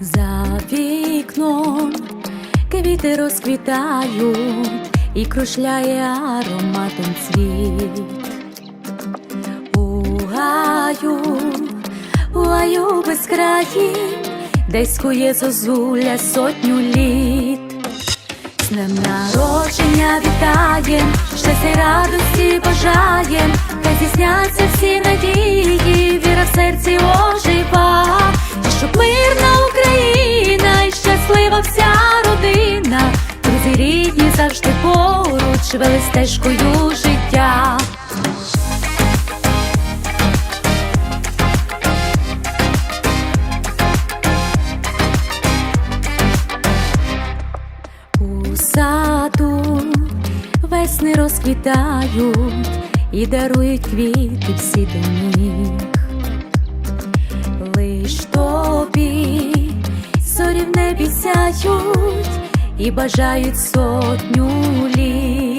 За вікном квіти розквітають і крушляє ароматом світ У гаю, у гаю без краї, десь кує зозуля сотню літ. З днем народження вітаєм, щастя й радості бажаєм, хай зісняться всі надії, віра в серці ожива, і щоб мирно щаслива вся родина, друзі рідні завжди поруч, вели стежкою життя. У саду весни розквітають і дарують квіти всі до них. Лиш тобі сяють і бажають сотню літ.